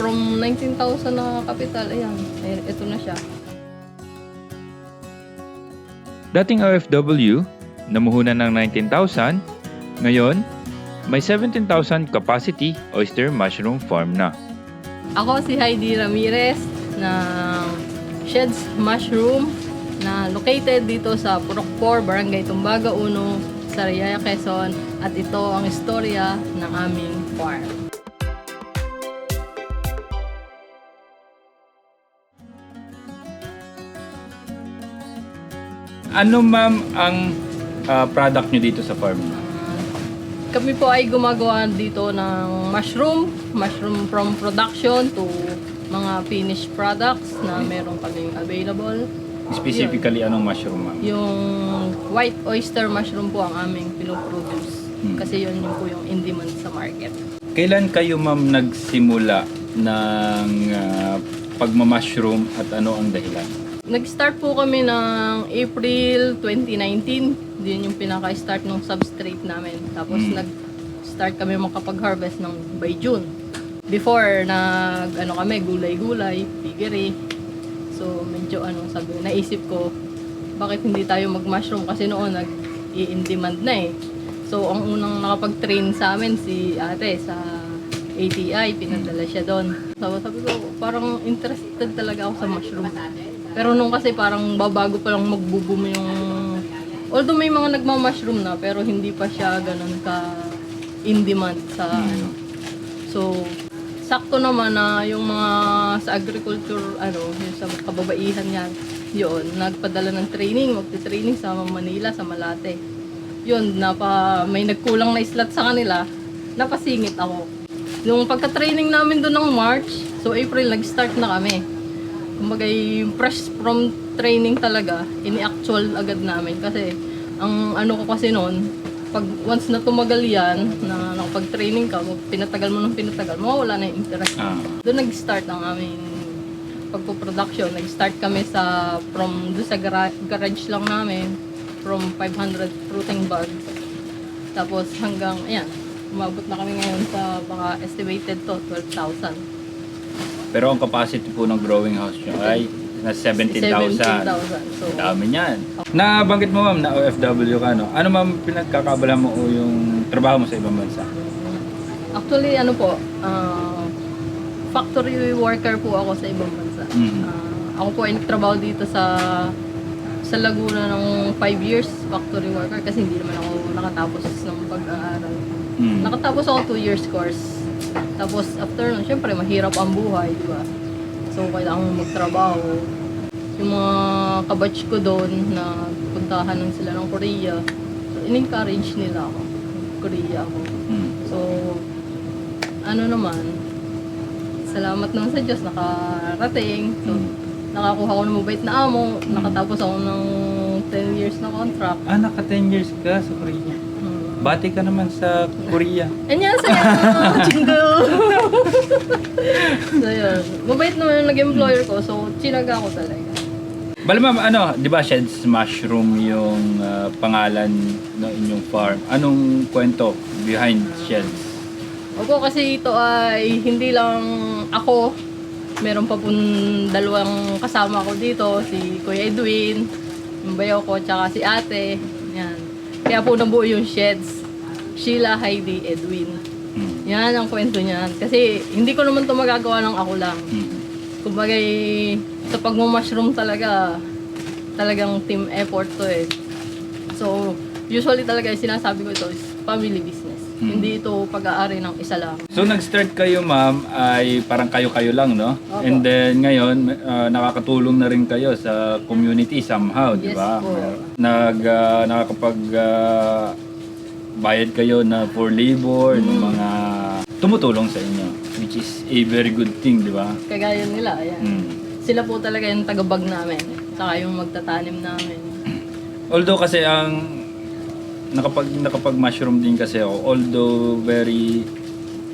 from 19,000 na kapital, ayan, ito na siya. Dating OFW, namuhunan ng 19,000, ngayon, may 17,000 capacity oyster mushroom farm na. Ako si Heidi Ramirez ng Sheds Mushroom na located dito sa Purok 4, Barangay Tumbaga 1, Sariaya, Quezon. At ito ang istorya ng aming farm. Ano ma'am ang ah, product nyo dito sa farm? Kami po ay gumagawa dito ng mushroom, mushroom from production to mga finished products na meron kaming available. Specifically, anong mushroom ma'am? Yung white oyster mushroom po ang aming pinoproduce. Hmm. Kasi yun yung po yung in demand sa market. Kailan kayo ma'am nagsimula ng ah, pagmamashroom at ano ang dahilan? Nag-start po kami ng April 2019. Yun yung pinaka-start ng substrate namin. Tapos Mm. nag-start kami makapag-harvest ng by June. Before, nag, ano kami, gulay-gulay, piggery. So, medyo ano, sabi, naisip ko, bakit hindi tayo mag-mushroom? Kasi noon, nag-i-in demand na eh. So, ang unang nakapag-train sa amin, si ate sa ATI, pinadala siya doon. So, sabi ko, parang interested talaga ako sa mushroom. Pero nung kasi parang babago pa lang magbuboom yung... Although may mga nagma-mushroom na, pero hindi pa siya ganun ka in demand sa ano. So, sakto naman na yung mga sa agriculture, ano, yung sa kababaihan yan, yun, nagpadala ng training, magti-training sa Manila, sa Malate. Yun, napa, may nagkulang na slot sa kanila, napasingit ako. Nung pagka-training namin doon ng March, so April, nag-start na kami kumbaga yung fresh from training talaga, ini-actual agad namin kasi ang ano ko kasi noon, pag once na tumagal yan, na nakapag-training ka, pinatagal mo ng pinatagal, mawawala na yung interest. Ah, Doon nag-start ang aming pagpo-production. Nag-start kami sa, from doon sa gara- garage lang namin, from 500 fruiting bags. Tapos hanggang, ayan, umabot na kami ngayon sa baka estimated to, 12,000. Pero ang capacity po ng growing house nyo ay na 17,000. 17,000. So, Dami niyan. Nabanggit mo ma'am na OFW ka, no? Ano ma'am pinagkakabala mo o yung trabaho mo sa ibang bansa? actually, ano po, ah, factory worker po ako sa ibang bansa. Mhm. Ah, ako po ay nagtrabaho dito sa sa Laguna ng 5 years factory worker kasi hindi naman ako nakatapos ng pag-aaral. Hmm. Nakatapos ako 2 years course. Tapos after nun, syempre mahirap ang buhay, di ba? So kailangan mo magtrabaho. Yung mga kabatch ko doon na puntahan nun sila ng Korea, so in-encourage nila ako. Korea ako. Hmm. So, ano naman, salamat naman sa Diyos, nakarating. So, Hmm. nakakuha ko ng mabait na amo, nakatapos ako ng 10 years na contract. Ah, naka 10 years ka sa Korea. Bati ka naman sa Korea. Annyeonghaseyo! Jingle! so, yun. Mabait naman yung nag-employer ko, so, chinaga ko talaga. Bala ma'am, ano, di ba Sheds Mushroom yung ah, pangalan ng inyong farm? Anong kwento behind Sheds? Opo, kasi ito ay hindi lang ako. Meron pa pong dalawang kasama ko dito, si Kuya Edwin, yung bayaw ko, tsaka si ate. Kaya po nabuo yung sheds. Sheila, Heidi, Edwin. Hmm. Yan ang kwento niyan. Kasi hindi ko naman ito magagawa ng ako lang. Hmm. Kumbaga, eh, sa pagmumushroom talaga, talagang team effort to eh. So, usually talaga sinasabi ko ito is family business. Hmm. Hindi ito pag-aari ng isa lang. So nag-start kayo ma'am ay parang kayo-kayo lang no? Opo. And then ngayon ah, nakakatulong na rin kayo sa community somehow, di Yes ba? po. Nag ah, nakakapag ah, bayad kayo na for labor ng Mm. mga tumutulong sa inyo which is a very good thing, di ba? Kagaya nila, ayan. Mm. Sila po talaga yung tagabag namin. Saka yung magtatanim namin. Although kasi ang nakapag nakapag mushroom din kasi ako although very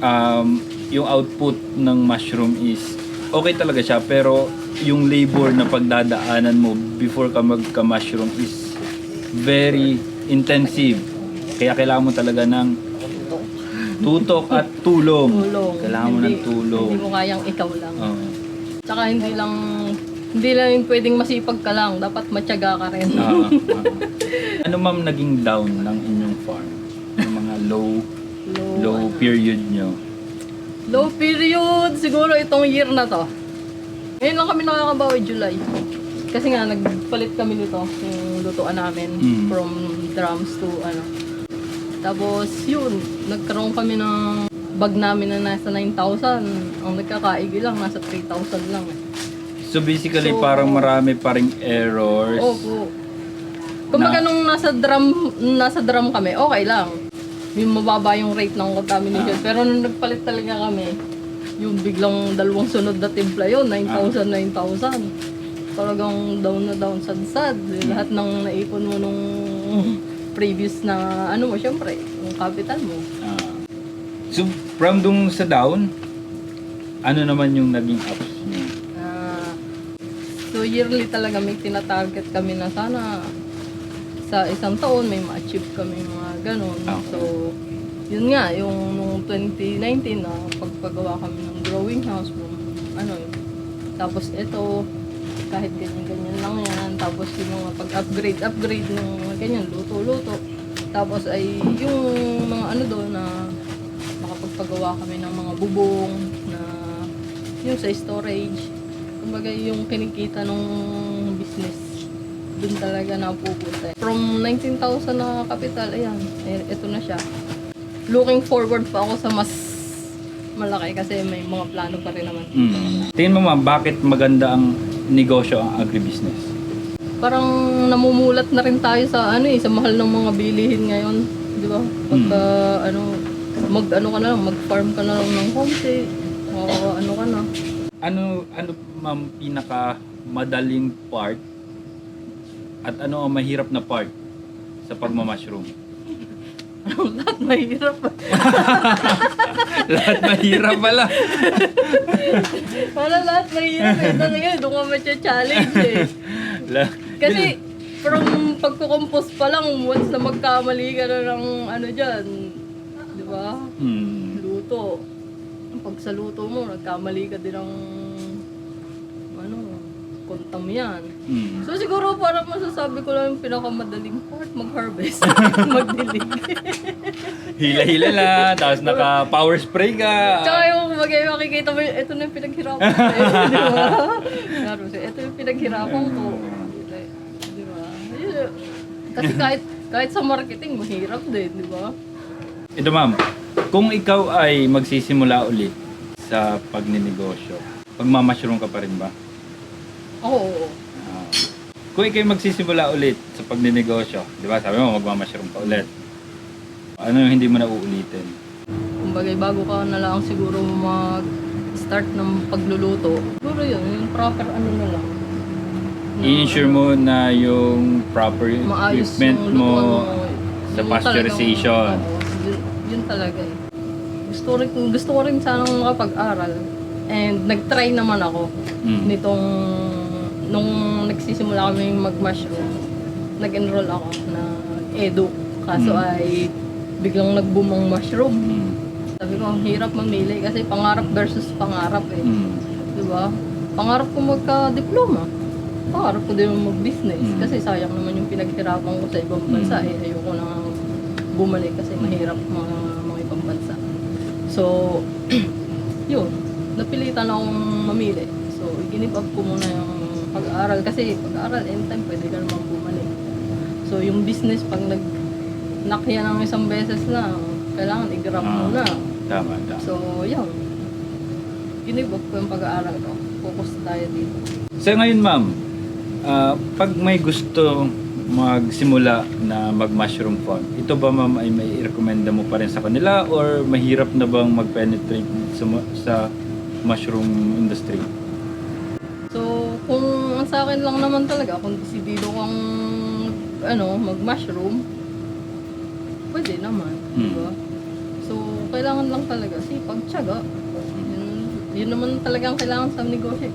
um, yung output ng mushroom is okay talaga siya pero yung labor na pagdadaanan mo before ka magka mushroom is very intensive kaya kailangan mo talaga ng Tutok at tulong. Tulong. Kailangan mo ng tulong. Hindi mo kayang ikaw lang. Oo. Tsaka hindi lang, hindi lang pwedeng masipag ka lang. Dapat matyaga ka rin. Ah, ah. Ano ma'am naging down ng inyong farm? Yung mga low Low, low ano. period nyo. Low period, siguro itong year na to. Ngayon lang kami nakakabawi, July. Kasi nga, nagpalit kami nito, yung lutuan namin, Mm. from drums to ano. Tapos, yun, nagkaroon kami ng bag namin na nasa 9,000. Ang nagkakaigi lang, nasa 3,000 lang. eh. So basically So- parang marami pa ring errors. Opo. Kumbaga Na- nung nasa drum, nasa drum kami, okay lang. Yung mababa yung rate ng contamination. Pero nung nagpalit talaga kami, yung biglang dalawang sunod na timpla yun, 9,000, 9,000. Talagang down na down, sad-sad. Lahat ng naipon mo nung previous na, ano mo, syempre, yung capital mo. Ah. so from dung sa down, ano naman yung naging ups nyo? Ah, so yearly talaga may tinatarget kami na sana sa isang taon may ma-achieve kami mga ganun. Okay. So, yun nga, yung nung 2019 na pagpagawa kami ng growing house, from, ano yun. Tapos ito, kahit ganyan-ganyan lang yan. Tapos yung mga pag-upgrade, upgrade ng mga ganyan, luto-luto. Tapos ay yung mga ano doon na makapagpagawa kami ng mga bubong na yung sa storage. Kumbaga yung kinikita nung business dun talaga napupunta. From 19,000 na capital, ayan, eh, ito na siya. Looking forward pa ako sa mas malaki kasi may mga plano pa rin naman. Mm. Tingin mo ma'am, bakit maganda ang negosyo ang agribusiness? Parang namumulat na rin tayo sa ano eh, sa mahal ng mga bilihin ngayon, 'di ba? Pagka ano mag ano ka na lang, mag-farm ka na lang ng konti. O ano ka na. Ano ano ma'am pinaka madaling part at ano ang mahirap na part sa pagma-mushroom? Lahat mahirap. Lahat mahirap pala. Para lahat mahirap eh. Talaga, doon ka matcha-challenge eh. La- Kasi from pagkukompose pa lang, once na magkamali ka na ng ano dyan, di ba? Hmm. Luto. Pag sa luto mo, nagkamali ka din ng kontam yan. Hmm. So siguro para masasabi ko lang yung pinakamadaling part, mag-harvest, magdilig. Hila-hila lang, tapos naka-power spray ka. Tsaka yung mag makikita mo, ito na yung pinaghirapan ko. eh, di ba? Ito yung pinaghirapan ko. Di ba? Kasi kahit kahit sa marketing, mahirap din, di ba? Ito ma'am, kung ikaw ay magsisimula ulit sa pagninegosyo, magmamashroom ka pa rin ba? Oo. Ah. kung ikaw ay magsisimula ulit sa pagninegosyo, di ba sabi mo magmamashroom ka ulit, ano yung hindi mo na uulitin? Kumbaga, bago ka na lang siguro mag-start ng pagluluto, siguro yun, yung proper ano na lang. I-ensure mo na yung proper maayos equipment yung mo lutuan sa Yung pasteurization. oo, yun, yun talaga eh. Gusto, rin, gusto ko rin sanang makapag-aral. And nag-try naman ako Mm. nitong, nung nagsisimula kami mag-mushroom, nag-enroll ako na edu. Kaso Mm. ay biglang nag-boom ang mushroom. Mm. Sabi ko, ang hirap mamili kasi pangarap versus pangarap eh. Mm. Di ba? Pangarap ko magka-diploma. Pangarap ko din mag-business. Mm. Kasi sayang naman yung pinaghirapan ko sa ibang bansa. Mm. Eh, ayoko na bumalik kasi mahirap mga, mga ibang bansa. So, yun. Napilitan akong mamili. So, ginip up ko muna yung pag-aaral. Kasi pag-aaral, anytime pwede ka naman bumalik. So, yung business, pag nag nakya ng isang beses na, kailangan i-grab Ah. muna. Tama, tama. So, yun. Ginibok ko yung pag-aaral ko. Focus tayo dito. So ngayon ma'am, ah, pag may gusto magsimula na mag-mushroom farm, ito ba ma'am ay may recommenda mo pa rin sa kanila or mahirap na bang mag-penetrate sa, sa mushroom industry? Ang sa akin lang naman talaga, kung desidido kang ano, mag-mushroom, pwede naman, di Hmm. ba? So, kailangan lang talaga sipag, tiyaga. Yun, yun naman talaga ang kailangan sa negosyo.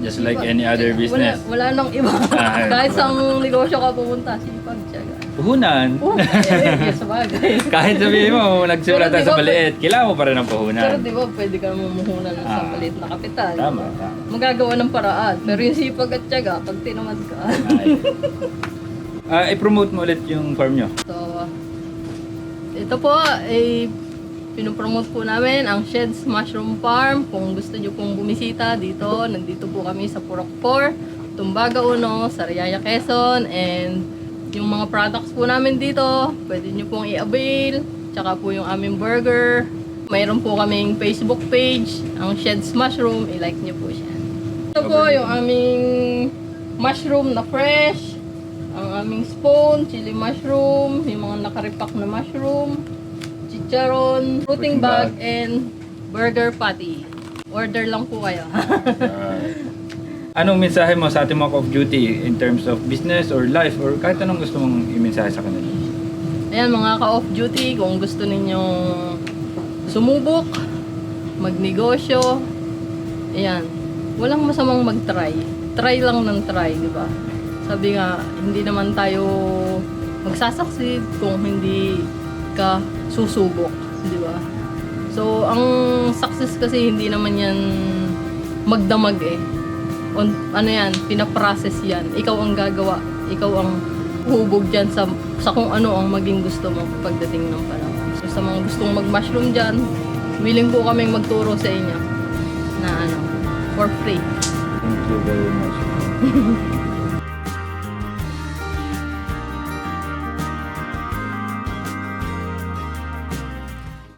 Just like Sipag. any other business. Wala, wala nang iba. Ah. Kahit sa negosyo ka pupunta, sipag tiyaga. Puhunan. Oh, eh, yes, bagay. Kahit sabihin mo, nagsimula tayo sa maliit, kailangan mo pa rin ng puhunan. Pero di ba, pwede ka mumuhunan sa Ah. maliit na kapital. Tama, tama. Magagawa ng paraan. Pero yung sipag at tiyaga, pag tinamad ka. Ay. Ah, i-promote mo ulit yung farm nyo. So, ito po, eh, pinopromote po namin ang Sheds Mushroom Farm. Kung gusto nyo pong bumisita dito, nandito po kami sa Purok 4, Tumbaga Uno, Sariaya, Quezon. And yung mga products po namin dito, pwede nyo pong i-avail. Tsaka po yung aming burger. Mayroon po kaming Facebook page, ang Sheds Mushroom. I-like nyo po siya. Ito po yung aming mushroom na fresh. Ang aming spoon, chili mushroom, yung mga nakaripak na mushroom, chicharon, fruiting bag, and burger patty. Order lang po kayo. Anong mensahe mo sa ating mga off duty in terms of business or life or kahit anong gusto mong i-mensahe sa kanila? Ayan mga ka-off duty, kung gusto ninyong sumubok, magnegosyo, ayan, walang masamang mag-try. Try lang ng try, di ba? Sabi nga, hindi naman tayo magsasucceed kung hindi ka susubok, di ba? So, ang success kasi hindi naman yan magdamag eh. On, ano yan, pinaprocess yan. Ikaw ang gagawa. Ikaw ang hubog dyan sa, sa kung ano ang maging gusto mo pagdating ng panahon. So, sa mga gustong mag-mushroom dyan, willing po kaming magturo sa inyo na ano, for free. Thank you very much.